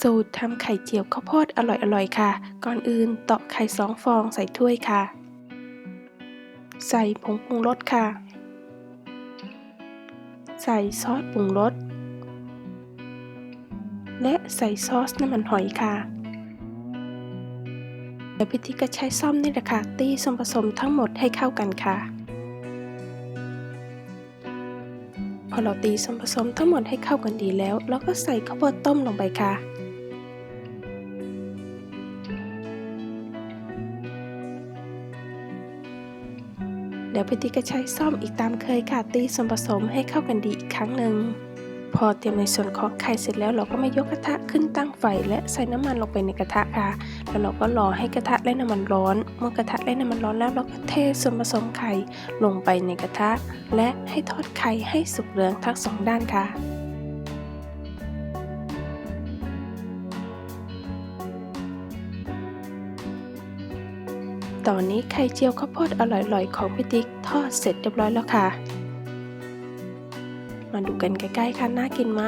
สูตรทำไข่เจียวข้าวโพดอร่อยๆค่ะ ก่อนอื่นตอกไข่สองฟองใส่ถ้วยค่ะ ใส่ผงปรุงรสค่ะ ใส่ซอสปรุงรส และใส่ซอสน้ำมันหอยค่ะและพิธีก็ใช้ซ่อมนี่แหละค่ะ ตีส่วนผสมทั้งหมดให้เข้ากันค่ะ พอเราตีส่วนผสมทั้งหมดให้เข้ากันดีแล้ว เราก็ใส่ข้าวโพดต้มลงไปค่ะ เดี๋ยวพิธีก็ใช้ซ่อมอีกตามเคยค่ะตีส่วนผสมให้เข้ากันดีอีกครั้งหนึ่งพอเตรียมในส่วนของไข่เสร็จแล้วเราก็มายกกระทะขึ้นตั้งไฟและใส่น้ำมันลงไปในกระทะค่ะ แล้วเราก็รอให้กระทะและน้ำมันร้อน เมื่อกระทะและน้ำมันร้อนแล้วเราก็เทส่วนผสมไข่ลงไปในกระทะ และให้ทอดไข่ให้สุกเหลืองทั้งสองด้านค่ะ ตอนนี้ไข่เจียวข้าวโพดอร่อยๆ ของพี่ติ๊กทอดเสร็จเรียบร้อยแล้วค่ะ มาดูกันใกล้ๆค่ะน่ากินไหม